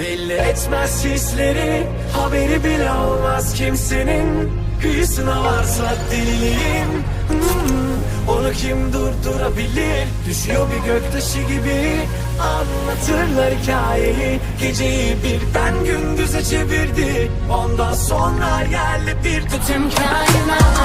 Belli etmez hisleri Haberi bile olmaz kimsenin. Kıyısına varsa deliliğin. Hmm, Onu kim durdurabilir? Düşüyor bir göktaşı gibi. Anlatırlar hikayeyi. Geceyi birden gündüze çevirdi. Ondan sonra yerle bir Tüm kainat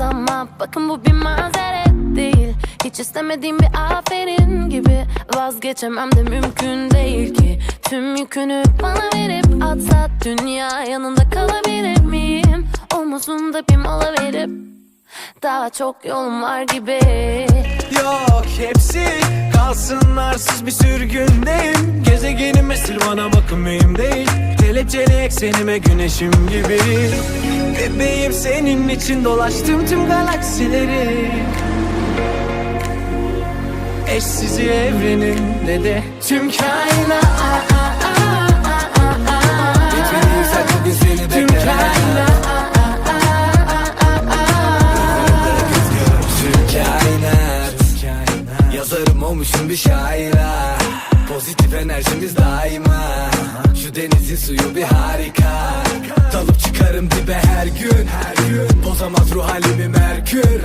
sanma Bakın bu bir mazeret değil. Hiç istemediğim bir aferin gibi Vazgeçemem de mümkün değil ki. Tüm yükünü bana verip atsa Dünya yanında kalabilir miyim? Omuzumda bir mola verip Daha çok yolum var gibi. Yok hepsi kalsın arsız bir sürgündeyim Gezegenim esir bana bakın mühim değil Kelepçeli eksenime güneşim gibi. Bebeğim senin için dolaştım tüm galaksileri. Eşsiz evrenin ne de tüm kainat. Tüm kainat. Yazarım olmuşum bir şaira Pozitif enerjimiz daima. Şu denizin suyu bir harika. Dalıp çıkarım dibe her gün Bozamaz ruh halimi merkür.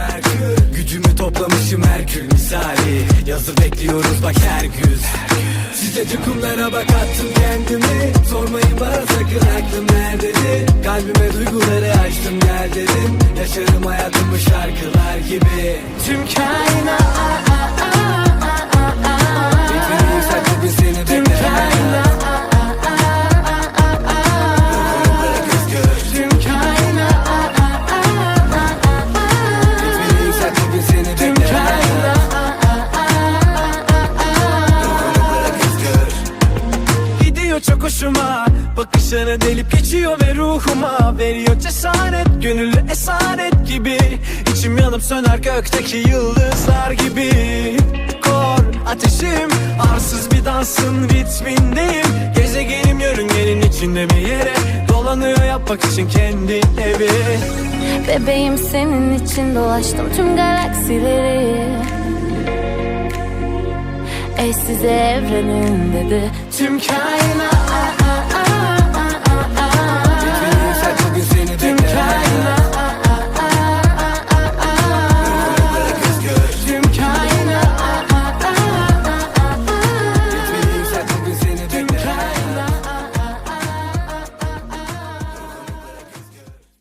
Gücümü toplamışım Herkül misali. Yazı bekliyoruz bak her güz Size kumlara bak attım kendimi. Sormayın bana sakın aklım nerededir? Kalbime duyguları açtım gel dedim. Yaşarım hayatımı şarkılar gibi. Tüm kainat çok hoşuma. Bakışları delip geçiyor ve ruhuma. Veriyor cesaret Gönüllü esaret gibi. İçim yanıp söner gökteki yıldızlar gibi. Kor ateşim Arsız bir dansın ritmindeyim. Gezegenim yörüngenin içinde bir yere Dolanıyor yapmak için kendi evi. Bebeğim senin için dolaştım tüm galaksileri. Eşsiz evrenin dedi Tüm kainat I, I,